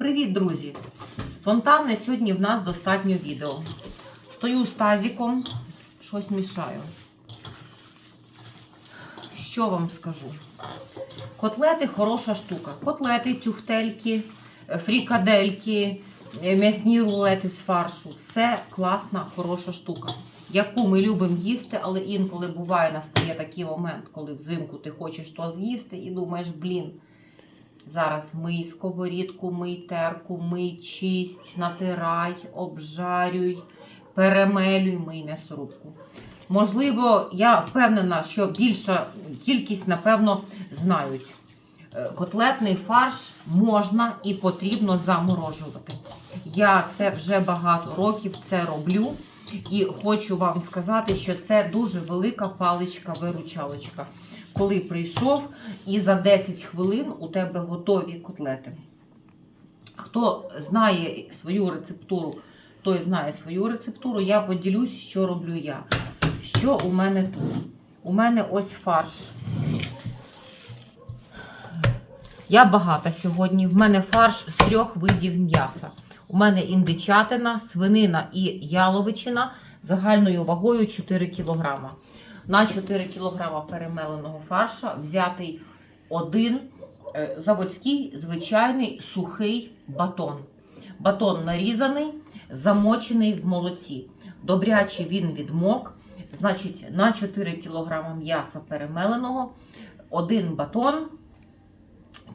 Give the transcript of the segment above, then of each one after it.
Привіт, друзі! Спонтанне сьогодні в нас достатньо відео. Стою з тазиком, щось мішаю. Що вам скажу? Котлети хороша штука. Котлети, тюхтельки, е, фрікадельки, е, м'ясні рулети з фаршу. Все класна, хороша штука. Яку ми любимо їсти, але інколи буває настає такий момент, коли взимку ти хочеш то з'їсти і думаєш, блін. Зараз мий сковорідку, мий терку, мий чисть, натирай, обжарюй, перемелюй, мий м'ясорубку. Можливо, я впевнена, що більша кількість, напевно, знають. Е, Котлетний фарш можна і потрібно заморожувати. Я це вже багато років це роблю. І хочу вам сказати, що це дуже велика паличка-виручалочка. Коли прийшов, і за 10 хвилин у тебе готові котлети. Хто знає свою рецептуру, той знає свою рецептуру. Я поділюсь, що роблю я. Що у мене тут? У мене ось фарш. Я багата сьогодні. В мене фарш з трьох видів м'яса. У мене індичатина, свинина і яловичина загальною вагою 4 кг. На 4 кг перемеленого фарша взятий один е, заводський звичайний сухий батон. Батон нарізаний, замочений в молоці. Добряче він відмок. Значить, на 4 кг м'яса перемеленого, один батон,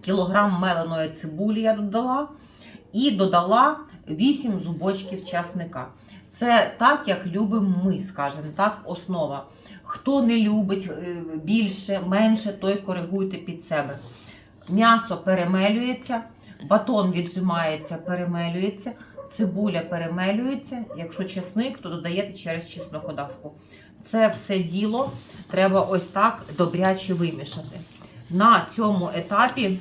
кілограм меленої цибулі я додала і додала 8 зубочків часника. Це так, як любимо ми, скажімо так, основа. Хто не любить е, більше, менше, той коригуйте під себе. М'ясо перемелюється, батон віджимається, перемелюється, цибуля перемелюється. Якщо чесник, то додаєте через чеснокодавку. Це все діло треба ось так добряче вимішати. На цьому етапі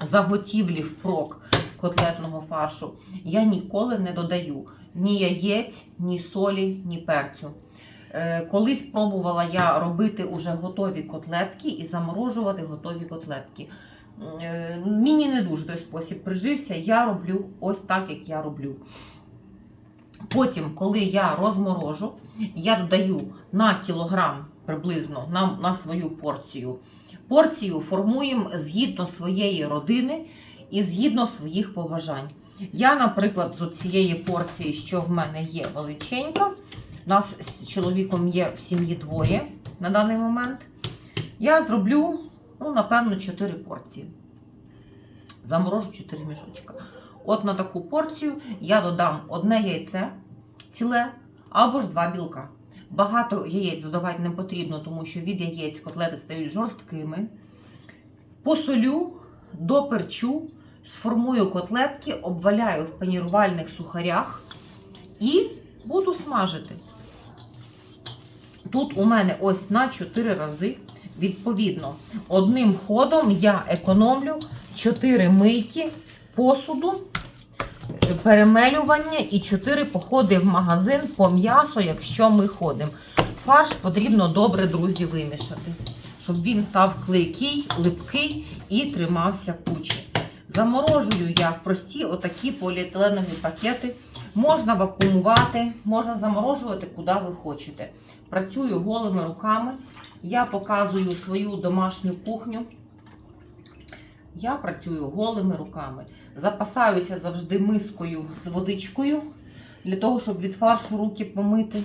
заготівлі впрок котлетного фаршу я ніколи не додаю ні яєць, ні солі, ні перцю. Е, Колись пробувала я робити уже готові котлетки і заморожувати готові котлетки. Е, Мені не дуже той спосіб прижився, я роблю ось так, як я роблю. Потім, коли я розморожу, я додаю на кілограм приблизно на, на свою порцію. Порцію формуємо згідно своєї родини і згідно своїх побажань. Я, наприклад, з цієї порції, що в мене є величенька, нас з чоловіком є в сім'ї двоє на даний момент. Я зроблю, ну, напевно, 4 порції. Заморожу 4 мішочка. От на таку порцію я додам одне яйце ціле або ж два білка. Багато яєць додавати не потрібно, тому що від яєць котлети стають жорсткими. Посолю, доперчу, сформую котлетки, обваляю в панірувальних сухарях і буду смажити. Тут у мене ось на 4 рази. Відповідно, одним ходом я економлю 4 мийки посуду, перемелювання і 4 походи в магазин по м'ясо, якщо ми ходимо. Фарш потрібно добре, друзі, вимішати, щоб він став клейкий, липкий і тримався кучі. Заморожую я в прості отакі поліетиленові пакети. Можна вакуумувати, можна заморожувати, куди ви хочете. Працюю голими руками. Я показую свою домашню кухню. Я працюю голими руками. Запасаюся завжди мискою з водичкою для того, щоб від фаршу руки помити.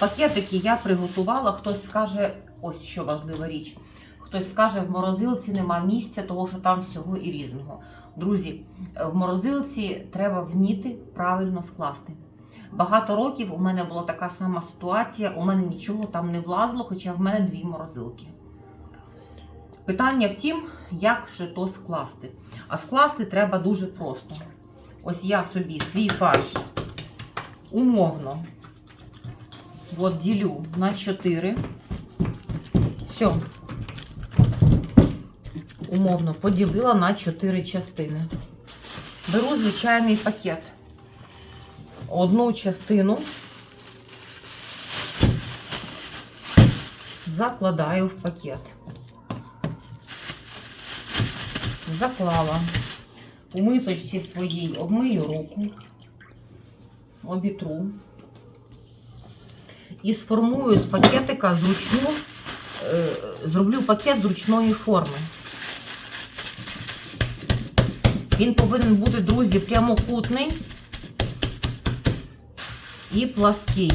Пакетики я приготувала. Хтось скаже, ось що важлива річ. Хтось скаже, в морозилці нема місця, тому що там всього і різного. Друзі, в морозилці треба вміти правильно скласти. Багато років у мене була така сама ситуація, у мене нічого там не влазило, хоча в мене дві морозилки. Питання в тім, як же то скласти. А скласти треба дуже просто. Ось я собі свій фарш умовно от ділю на 4. Все. Умовно поділила на 4 частини. Беру звичайний пакет. Одну частину закладаю в пакет. Заклала. у мисочці своїй обмию руку, обітру і сформую з пакетика зручну, е, зроблю пакет зручної форми. Він повинен бути, друзі, прямокутний і плаский.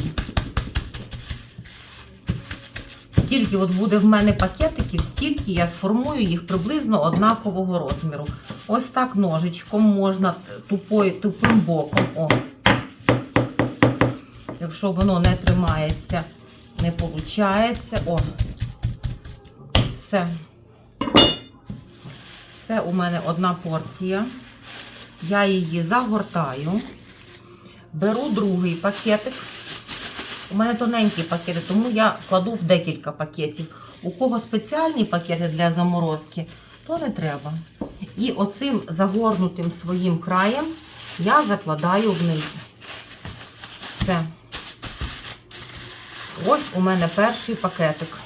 Скільки от буде в мене пакетиків, стільки я сформую їх приблизно однакового розміру. Ось так ножичком можна тупою, тупим боком. О. Якщо воно не тримається, не виходить. О. Все. Це у мене одна порція. Я її загортаю. Беру другий пакетик. У мене тоненькі пакети, тому я кладу в декілька пакетів. У кого спеціальні пакети для заморозки, то не треба. І оцим загорнутим своїм краєм я закладаю вниз. Все. Ось у мене перший пакетик.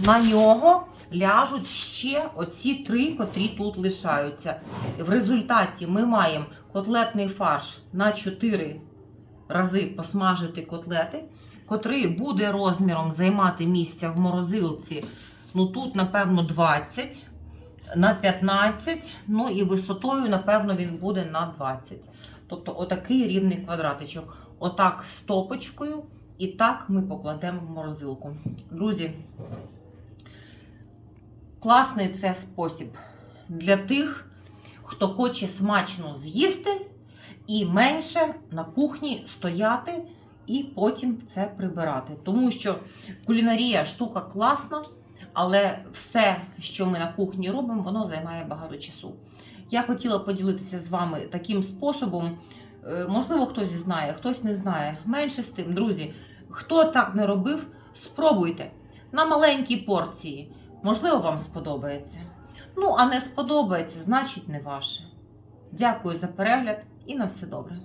На нього ляжуть ще оці три, котрі тут лишаються. В результаті ми маємо котлетний фарш на 4 рази посмажити котлети, котрий буде розміром займати місця в морозилці. Ну тут, напевно, 20 на 15, ну і висотою, напевно, він буде на 20. Тобто, отакий рівний квадратичок. Отак стопочкою. І так ми покладемо в морозилку. Друзі, класний це спосіб для тих, хто хоче смачно з'їсти і менше на кухні стояти і потім це прибирати. Тому що кулінарія штука класна, але все, що ми на кухні робимо, воно займає багато часу. Я хотіла поділитися з вами таким способом. Е, Можливо, хтось знає, хтось не знає. Менше з тим, друзі, хто так не робив, спробуйте на маленькій порції. Можливо, вам сподобається. Ну, а не сподобається, значить не ваше. Дякую за перегляд і на все добре.